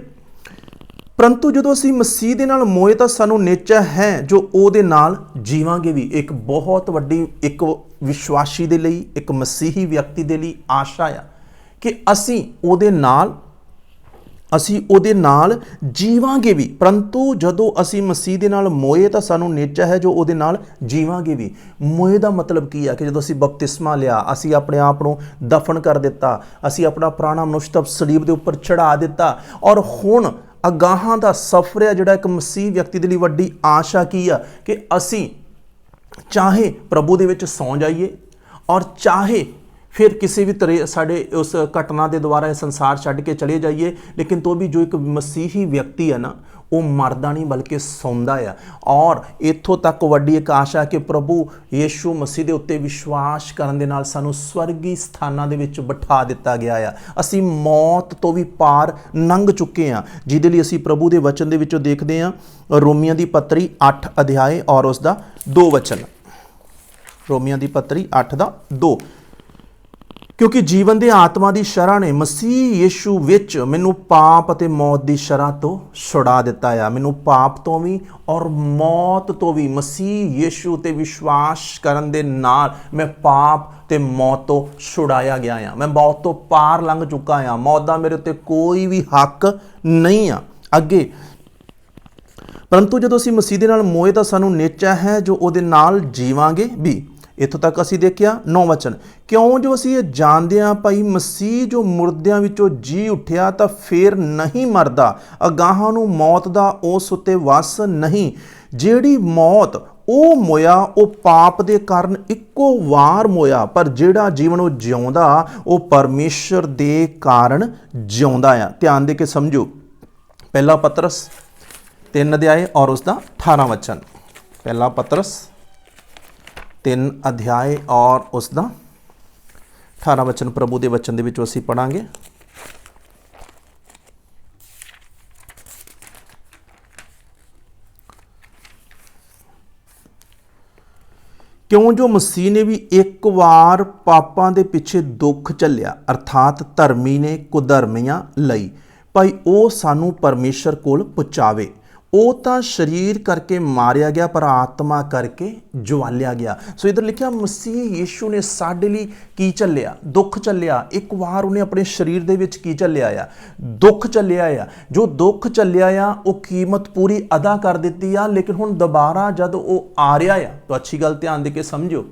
ਪਰੰਤੂ ਜਦੋਂ ਅਸੀਂ ਮਸੀਹ ਦੇ ਨਾਲ ਮੋਏ ਤਾਂ ਸਾਨੂੰ ਨੇਚਾ ਹੈ ਜੋ ਉਹਦੇ ਨਾਲ ਜੀਵਾਂਗੇ ਵੀ। ਇੱਕ ਬਹੁਤ ਵੱਡੀ, ਇੱਕ ਵਿਸ਼ਵਾਸੀ ਦੇ ਲਈ, ਇੱਕ ਮਸੀਹੀ ਵਿਅਕਤੀ ਦੇ ਲਈ ਆਸ਼ਾ ਆ ਕਿ ਅਸੀਂ ਉਹਦੇ ਨਾਲ, ਅਸੀਂ ਉਹਦੇ ਨਾਲ ਜੀਵਾਂਗੇ ਵੀ। ਪਰੰਤੂ ਜਦੋਂ ਅਸੀਂ ਮਸੀਹ ਦੇ ਨਾਲ ਮੋਏ ਤਾਂ ਸਾਨੂੰ ਨੇਚਾ ਹੈ ਜੋ ਉਹਦੇ ਨਾਲ ਜੀਵਾਂਗੇ ਵੀ। ਮੋਏ ਦਾ ਮਤਲਬ ਕੀ ਆ ਕਿ ਜਦੋਂ ਅਸੀਂ ਬਪਤਿਸਮਾ ਲਿਆ, ਅਸੀਂ ਆਪਣੇ ਆਪ ਨੂੰ ਦਫਨ ਕਰ ਦਿੱਤਾ, ਅਸੀਂ ਆਪਣਾ ਪੁਰਾਣਾ ਮਨੁੱਖ ਸਲੀਬ ਦੇ ਉੱਪਰ ਚੜਾ ਦਿੱਤਾ ਔਰ ਹੁਣ ਅਗਾਹਾਂ ਦਾ ਸਫ਼ਰ ਹੈ, ਜਿਹੜਾ ਇੱਕ ਮਸੀਹ ਵਿਅਕਤੀ ਦੇ ਲਈ ਵੱਡੀ ਆਸ਼ਾ ਕੀ ਆ? ਕਿ ਅਸੀਂ ਚਾਹੇ ਪ੍ਰਭੂ ਦੇ ਵਿੱਚ ਸੌ ਜਾਈਏ ਔਰ ਚਾਹੇ ਫਿਰ ਕਿਸੇ ਵੀ ਤਰ੍ਹਾਂ ਸਾਡੇ ਉਸ ਘਟਨਾ ਦੇ ਦੁਆਰਾ ਇਹ ਸੰਸਾਰ ਛੱਡ ਕੇ ਚਲੇ ਜਾਈਏ। ਲੇਕਿਨ ਤੋਂ ਵੀ ਜੋ ਇੱਕ ਮਸੀਹੀ ਵਿਅਕਤੀ ਹੈ ਨਾ, ਉਹ ਮਰਦਾ ਨਹੀਂ ਬਲਕਿ ਸੌਂਦਾ ਆ। ਔਰ ਇੱਥੋਂ ਤੱਕ ਵੱਡੀ ਇੱਕ ਆਸ਼ਾ ਕਿ ਪ੍ਰਭੂ ਯੀਸ਼ੂ ਮਸੀਹ ਦੇ ਉੱਤੇ ਵਿਸ਼ਵਾਸ ਕਰਨ ਦੇ ਨਾਲ ਸਾਨੂੰ ਸਵਰਗੀ ਸਥਾਨਾਂ ਦੇ ਵਿੱਚ ਬਿਠਾ ਦਿੱਤਾ ਗਿਆ ਆ। ਅਸੀਂ ਮੌਤ ਤੋਂ ਵੀ ਪਾਰ ਲੰਘ ਚੁੱਕੇ ਆ। ਜਿਹਦੇ ਲਈ ਅਸੀਂ ਪ੍ਰਭੂ ਦੇ ਵਚਨ ਦੇ ਵਿੱਚੋਂ ਦੇਖਦੇ ਆ, ਰੋਮੀਆਂ ਦੀ ਪੱਤਰੀ 8 ਅਧਿਆਏ ਔਰ ਉਸ ਦਾ 2 ਵਚਨ। ਰੋਮੀਆਂ ਦੀ ਪੱਤਰੀ 8 ਦਾ 2 ਕਿਉਂਕਿ ਜੀਵਨ ਦੇ ਆਤਮਾ ਦੀ ਸ਼ਰਾਂ ਨੇ ਮਸੀਹ ਯੀਸ਼ੂ ਵਿੱਚ ਮੈਨੂੰ ਪਾਪ ਅਤੇ ਮੌਤ ਦੀ ਸ਼ਰਾਂ ਤੋਂ ਛੁਡਾ ਦਿੱਤਾ ਆ। ਮੈਨੂੰ ਪਾਪ ਤੋਂ ਵੀ ਔਰ ਮੌਤ ਤੋਂ ਵੀ, ਮਸੀਹ ਯੀਸ਼ੂ ਤੇ ਵਿਸ਼ਵਾਸ ਕਰਨ ਦੇ ਨਾਲ ਮੈਂ ਪਾਪ ਤੇ ਮੌਤ ਤੋਂ ਛੁਡਾਇਆ ਗਿਆ ਆ। ਮੈਂ ਮੌਤ ਤੋਂ ਪਾਰ ਲੰਘ ਚੁੱਕਾ ਆ। ਮੌਤ ਦਾ ਮੇਰੇ ਉੱਤੇ ਕੋਈ ਵੀ ਹੱਕ ਨਹੀਂ ਆ। ਅੱਗੇ, ਪਰੰਤੂ ਜਦੋਂ ਅਸੀਂ ਮਸੀਹ ਦੇ ਨਾਲ ਮੋਏ ਤਾਂ ਸਾਨੂੰ ਨੇਚਾ ਹੈ ਜੋ ਉਹਦੇ ਨਾਲ ਜੀਵਾਂਗੇ ਵੀ। ਇੱਥੋਂ ਤੱਕ ਅਸੀਂ ਦੇਖਿਆ ਨੌ ਵਚਨ। ਕਿਉਂ ਜੋ ਅਸੀਂ ਇਹ ਜਾਣਦੇ ਹਾਂ ਭਾਈ, ਮਸੀਹ ਜੋ ਮੁਰਦਿਆਂ ਵਿੱਚੋਂ ਜੀ ਉੱਠਿਆ ਤਾਂ ਫੇਰ ਨਹੀਂ ਮਰਦਾ। ਅਗਾਹਾਂ ਨੂੰ ਮੌਤ ਦਾ ਉਸ ਉੱਤੇ ਵਸ ਨਹੀਂ। ਜਿਹੜੀ ਮੌਤ ਉਹ ਮੋਇਆ, ਉਹ ਪਾਪ ਦੇ ਕਾਰਨ ਇੱਕੋ ਵਾਰ ਮੋਇਆ, ਪਰ ਜਿਹੜਾ ਜੀਵਨ ਉਹ ਜਿਉਂਦਾ, ਉਹ ਪਰਮੇਸ਼ਰ ਦੇ ਕਾਰਨ ਜਿਉਂਦਾ ਆ। ਧਿਆਨ ਦੇ ਕੇ ਸਮਝੋ। ਪਹਿਲਾ ਪਤਰਸ 3 ਅਧਿਆਏ ਔਰ ਉਸ ਦਾ 18 ਵਚਨ। ਪਹਿਲਾ ਪਤਰਸ ਤਿੰਨ ਅਧਿਆਏ ਔਰ ਉਸ ਦਾ 18 ਵਚਨ ਪ੍ਰਭੂ ਦੇ ਵਚਨ ਦੇ ਵਿੱਚੋਂ ਅਸੀਂ ਪੜਾਂਗੇ ਕਿਉਂ ਜੋ ਮਸੀਹ ਨੇ ਵੀ ਇੱਕ ਵਾਰ ਪਾਪਾਂ ਦੇ ਪਿੱਛੇ ਦੁੱਖ ਝੱਲਿਆ, ਅਰਥਾਤ ਧਰਮੀ ਨੇ ਕੁਧਰਮੀਆਂ ਲਈ, ਭਾਈ ਉਹ ਸਾਨੂੰ ਪਰਮੇਸ਼ਰ ਕੋਲ ਪਹੁੰਚਾਵੇ ਉਹ ਤਾਂ ਸਰੀਰ ਕਰਕੇ ਮਾਰਿਆ ਗਿਆ, ਪਰ ਆਤਮਾ ਕਰਕੇ ਜਵਾਲਿਆ ਗਿਆ। ਸੋ ਇਧਰ ਲਿਖਿਆ, ਮਸੀਹ ਯੀਸ਼ੂ ਨੇ ਸਾਡੇ ਲਈ ਕੀ ਚੱਲਿਆ? ਦੁੱਖ ਚੱਲਿਆ। ਇੱਕ ਵਾਰ ਉਹਨੇ ਆਪਣੇ ਸਰੀਰ ਦੇ ਵਿੱਚ ਕੀ ਚੱਲਿਆ ਆ? ਦੁੱਖ ਚੱਲਿਆ ਆ। ਜੋ ਦੁੱਖ ਚੱਲਿਆ ਆ, ਉਹ ਕੀਮਤ ਪੂਰੀ ਅਦਾ ਕਰ ਦਿੱਤੀ ਆ, ਲੇਕਿਨ ਹੁਣ ਦੁਬਾਰਾ ਜਦ ਉਹ ਆ ਰਿਹਾ ਆ, ਤਾਂ ਅੱਛੀ ਗੱਲ ਧਿਆਨ ਦੇ ਕੇ ਸਮਝੋ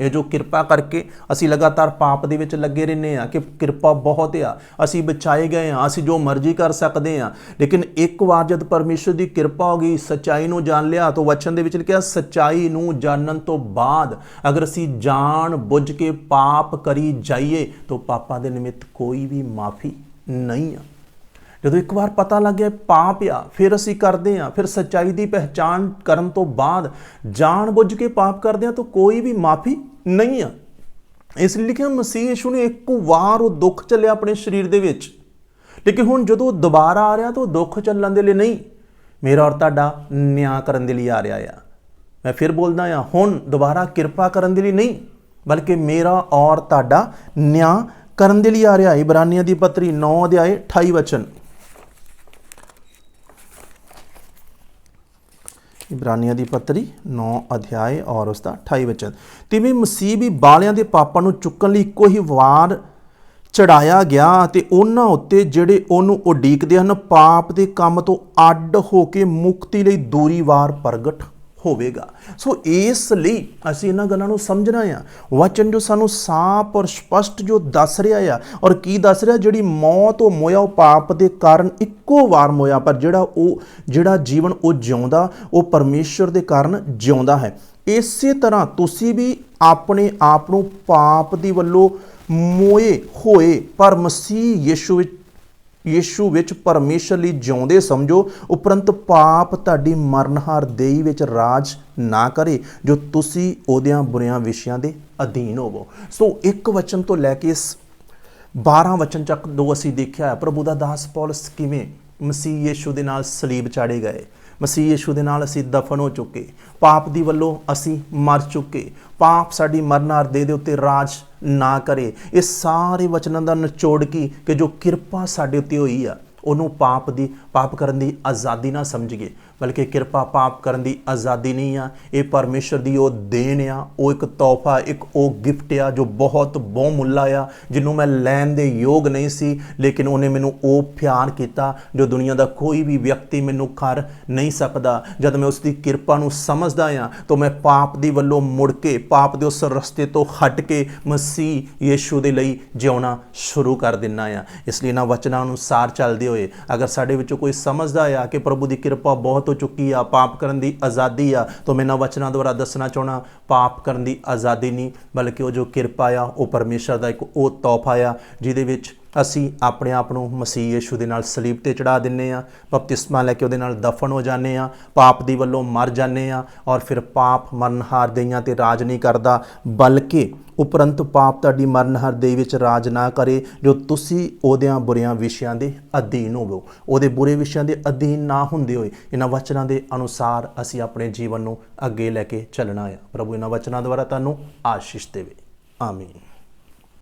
ਇਹ ਜੋ ਕਿਰਪਾ ਕਰਕੇ ਅਸੀਂ ਲਗਾਤਾਰ ਪਾਪ ਦੇ ਵਿੱਚ ਲੱਗੇ ਰਹਿੰਦੇ ਆ ਕਿ ਕਿਰਪਾ ਬਹੁਤ ਆ, ਅਸੀਂ ਬਚਾਏ ਗਏ ਆ ਅਸੀਂ ਜੋ ਮਰਜ਼ੀ ਕਰ ਸਕਦੇ ਆ ਲੇਕਿਨ ਇੱਕ ਵਾਰ ਜਦ ਪਰਮੇਸ਼ਰ ਦੀ ਕਿਰਪਾ ਹੋ ਗਈ, ਸਚਾਈ ਨੂੰ ਜਾਣ ਲਿਆ ਤਾਂ ਵਚਨ ਦੇ ਵਿੱਚ ਲਿਖਿਆ, ਸਚਾਈ ਨੂੰ ਜਾਣਨ ਤੋਂ ਬਾਅਦ ਅਗਰ ਅਸੀਂ ਜਾਣ ਬੁੱਝ ਕੇ ਪਾਪ ਕਰੀ ਜਾਈਏ ਤਾਂ ਪਾਪਾਂ ਦੇ ਨਿਮਿਤ ਕੋਈ ਵੀ ਮਾਫੀ ਨਹੀਂ ਆ। ਜਦੋਂ ਇੱਕ ਵਾਰ ਪਤਾ ਲੱਗ ਗਿਆ ਪਾਪ ਆ, ਫਿਰ ਅਸੀਂ ਕਰਦੇ ਆ ਫਿਰ ਸੱਚਾਈ ਦੀ ਪਹਿਚਾਨ ਕਰਨ ਤੋਂ ਬਾਅਦ ਜਾਣ ਬੁੱਝ ਕੇ ਪਾਪ ਕਰਦੇ ਆ ਤਾਂ ਕੋਈ ਵੀ ਮਾਫੀ ਨਹੀਂ ਆ। ਇਸ ਲਈ ਲਿਖਿਆ ਮਸੀਹ ਯਿਸੂ ਨੇ ਇੱਕ ਵਾਰ ਉਹ ਦੁੱਖ ਚੱਲਿਆ ਆਪਣੇ ਸਰੀਰ ਦੇ ਵਿੱਚ। ਲੇਕਿਨ ਹੁਣ ਜਦੋਂ ਦੁਬਾਰਾ ਆ ਰਿਹਾ ਤਾਂ ਉਹ ਦੁੱਖ ਚੱਲਣ ਦੇ ਲਈ ਨਹੀਂ, ਮੇਰਾ ਔਰ ਤੁਹਾਡਾ ਨਿਆਂ ਕਰਨ ਦੇ ਲਈ ਆ ਰਿਹਾ ਆ। ਮੈਂ ਫਿਰ ਬੋਲਦਾ ਆ, ਹੁਣ ਦੁਬਾਰਾ ਕਿਰਪਾ ਕਰਨ ਦੇ ਲਈ ਨਹੀਂ, ਬਲਕਿ ਮੇਰਾ ਔਰ ਤੁਹਾਡਾ ਨਿਆਂ ਕਰਨ ਦੇ ਲਈ ਆ ਰਿਹਾ। ਇਬਰਾਨੀਆਂ ਦੀ ਪੱਤਰੀ 9 ਅਧਿਆਏ 28 ਵਚਨ। ਇਬਰਾਨੀਆਂ ਦੀ ਪੱਤਰੀ 9 ਅਧਿਆਏ ਔਰ ਉਸ ਦਾ 28 ਵਚਨ। ਤਿਵੇਂ ਮਸੀਹ ਵੀ ਬਾਲਿਆਂ ਦੇ ਪਾਪਾਂ ਨੂੰ ਚੁੱਕਣ ਲਈ ਇੱਕੋ ਹੀ ਵਾਰ ਚੜਾਇਆ ਗਿਆ ਤੇ ਉਹਨਾਂ ਉੱਤੇ ਜਿਹੜੇ ਉਹਨੂੰ ਉਡੀਕਦੇ ਹਨ, ਪਾਪ ਦੇ ਕੰਮ ਤੋਂ ਅੱਡ ਹੋ ਕੇ ਮੁਕਤੀ ਲਈ ਦੂਰੀ ਵਾਰ ਪ੍ਰਗਟ ਹੋਵੇਗਾ। ਸੋ ਇਸ ਲਈ ਅਸੀਂ ਇਹਨਾਂ ਗੱਲਾਂ ਨੂੰ ਸਮਝਣਾ ਆ। ਵਚਨ ਜੋ ਸਾਨੂੰ ਸਾਫ਼ ਔਰ ਸਪਸ਼ਟ ਜੋ ਦੱਸ ਰਿਹਾ ਆ ਔਰ ਕੀ ਦੱਸ ਰਿਹਾ, ਜਿਹੜੀ ਮੌਤ ਉਹ ਮੋਇਆ, ਉਹ ਪਾਪ ਦੇ ਕਾਰਨ ਇੱਕੋ ਵਾਰ ਮੋਇਆ, ਪਰ ਜਿਹੜਾ ਉਹ, ਜਿਹੜਾ ਜੀਵਨ ਉਹ ਜਿਉਂਦਾ, ਉਹ ਪਰਮੇਸ਼ਰ ਦੇ ਕਾਰਨ ਜਿਉਂਦਾ ਹੈ। ਇਸੇ ਤਰ੍ਹਾਂ ਤੁਸੀਂ ਵੀ ਆਪਣੇ ਆਪ ਨੂੰ ਪਾਪ ਦੀ ਵੱਲੋਂ ਮੋਏ ਹੋਏ, ਪਰ ਮਸੀਹ ਯੀਸ਼ੂ ਵਿੱਚ ਯੀਸ਼ੂ ਵਿੱਚ ਪਰਮੇਸ਼ਰ ਲਈ ਜਿਉਂਦੇ ਸਮਝੋ, ਉਪਰੰਤ ਪਾਪ ਤੁਹਾਡੀ ਮਰਨਹਾਰ ਦੇਹੀ ਵਿੱਚ ਰਾਜ ਨਾ ਕਰੇ, ਜੋ ਤੁਸੀਂ ਉਹਦਿਆਂ ਬੁਰਿਆਂ ਵਿਸ਼ਿਆਂ ਦੇ ਅਧੀਨ ਹੋਵੋ। ਸੋ ਇੱਕ ਵਚਨ ਤੋਂ ਲੈ ਕੇ ਇਸ 12 ਵਚਨ ਚੱਕ ਦੋ ਅਸੀਂ ਦੇਖਿਆ ਪ੍ਰਭੂ ਦਾ ਦਾਸ ਪੌਲਸ ਕਿਵੇਂ ਮਸੀਹ ਯੀਸ਼ੂ ਦੇ ਨਾਲ ਸਲੀਬ ਚਾੜੇ ਗਏ। ਮਸੀਹ ਯੀਸ਼ੂ ਦੇ ਨਾਲ ਅਸੀਂ ਦਫਨ ਹੋ ਚੁੱਕੇ। ਪਾਪ ਦੀ ਵੱਲੋਂ ਅਸੀਂ ਮਰ ਚੁੱਕੇ। ਪਾਪ ਸਾਡੀ ਮਰਨਾਰ ਦੇ ਦੇ ਉੱਤੇ ਰਾਜ ਨਾ ਕਰੇ। ਇਹ ਸਾਰੇ ਵਚਨਾਂ ਦਾ ਨਿਚੋੜ ਕੀ? ਕਿ ਜੋ ਕਿਰਪਾ ਸਾਡੇ ਉੱਤੇ ਹੋਈ ਆ ਉਹਨੂੰ ਪਾਪ ਦੀ, ਪਾਪ ਕਰਨ ਦੀ ਆਜ਼ਾਦੀ ਨਾ ਸਮਝੀਏ, ਬਲਕਿ ਕਿਰਪਾ ਪਾਪ ਕਰਨ ਦੀ ਆਜ਼ਾਦੀ ਨਹੀਂ ਆ। ਇਹ ਪਰਮੇਸ਼ਰ ਦੀ ਉਹ ਦੇਣ ਆ, ਉਹ ਇੱਕ ਤੋਹਫਾ, ਇੱਕ ਉਹ ਗਿਫਟ ਆ, ਜੋ ਬਹੁਤ ਬਹੁਮੁੱਲਾ ਆ, ਜਿਹਨੂੰ ਮੈਂ ਲੈਣ ਦੇ ਯੋਗ ਨਹੀਂ ਸੀ, ਲੇਕਿਨ ਉਹਨੇ ਮੈਨੂੰ ਉਹ ਪਿਆਰ ਕੀਤਾ, ਜੋ ਦੁਨੀਆ ਦਾ ਕੋਈ ਵੀ ਵਿਅਕਤੀ ਮੈਨੂੰ ਕਰ ਨਹੀਂ ਸਕਦਾ। ਜਦ ਮੈਂ ਉਸ ਦੀ ਕਿਰਪਾ ਨੂੰ ਸਮਝਦਾ ਆ, ਤਾਂ ਮੈਂ ਪਾਪ ਦੀ ਵੱਲੋਂ ਮੁੜ ਕੇ, ਪਾਪ ਦੇ ਉਸ ਰਸਤੇ ਤੋਂ ਹਟ ਕੇ ਮਸੀਹ ਯੀਸ਼ੂ ਦੇ ਲਈ ਜਿਉਣਾ ਸ਼ੁਰੂ ਕਰ ਦਿੰਨਾ ਆ। ਇਸ ਲਈ ਇਹਨਾਂ ਵਚਨਾਂ ਅਨੁਸਾਰ ਚੱਲਦੇ ਹੋਏ। ਅਗਰ ਸਾਡੇ ਵਿੱਚੋਂ ਕੋਈ ਸਮਝਦਾ ਆ ਕਿ ਪ੍ਰਭੂ ਦੀ ਕਿਰਪਾ ਬਹੁਤ ਹੋ ਚੁੱਕੀ ਆ, ਪਾਪ ਕਰਨ ਦੀ ਆਜ਼ਾਦੀ ਆ, ਤਾਂ ਮੈਂ ਇਹਨਾਂ ਵਚਨਾਂ ਦੁਆਰਾ ਦੱਸਣਾ ਚਾਹਣਾ ਪਾਪ ਕਰਨ ਦੀ ਆਜ਼ਾਦੀ ਨਹੀਂ, ਬਲਕਿ ਉਹ ਜੋ ਕਿਰਪਾ ਆ, ਉਹ ਪਰਮੇਸ਼ਰ ਦਾ ਇੱਕ ਉਹ ਤੋਹਫਾ ਆ, ਜਿਹਦੇ ਵਿੱਚ ਅਸੀਂ ਆਪਣੇ ਆਪ ਨੂੰ ਮਸੀਹ ਯੀਸ਼ੂ ਦੇ ਨਾਲ ਸਲੀਬ ਤੇ ਚੜਾ ਦਿੰਨੇ ਆ, ਬਪਤਿਸਮਾ ਲੈ ਕੇ ਉਹਦੇ ਨਾਲ ਦਫਨ ਹੋ ਜਾਂਦੇ ਆ, ਪਾਪ ਦੀ ਵੱਲੋਂ ਮਰ ਜਾਂਦੇ ਆ ਔਰ ਫਿਰ ਪਾਪ ਮਰਨਹਾਰ ਦੇਈਆਂ ਤੇ ਰਾਜ ਨਹੀਂ ਕਰਦਾ, ਬਲਕਿ ਉਪਰੰਤ ਪਾਪ ਤੁਹਾਡੀ ਮਰਨਹਾਰ ਦੇ ਵਿੱਚ ਰਾਜ ਨਾ ਕਰੇ, ਜੋ ਤੁਸੀਂ ਉਹਦਿਆਂ ਬੁਰਿਆਂ ਵਿਸ਼ਿਆਂ ਦੇ ਅਧੀਨ ਹੋਵੋ। ਉਹਦੇ ਬੁਰੇ ਵਿਸ਼ਿਆਂ ਦੇ ਅਧੀਨ ਨਾ ਹੁੰਦੇ ਹੋਏ, ਇਹਨਾਂ ਵਚਨਾਂ ਦੇ ਅਨੁਸਾਰ ਅਸੀਂ ਆਪਣੇ ਜੀਵਨ ਨੂੰ ਅੱਗੇ ਲੈ ਕੇ ਚੱਲਣਾ ਹੈ ਪ੍ਰਭੂ ਇਹਨਾਂ ਵਚਨਾਂ ਦੁਆਰਾ ਤੁਹਾਨੂੰ ਆਸ਼ੀਸ਼ ਦੇਵੇ। ਆਮੀਨ।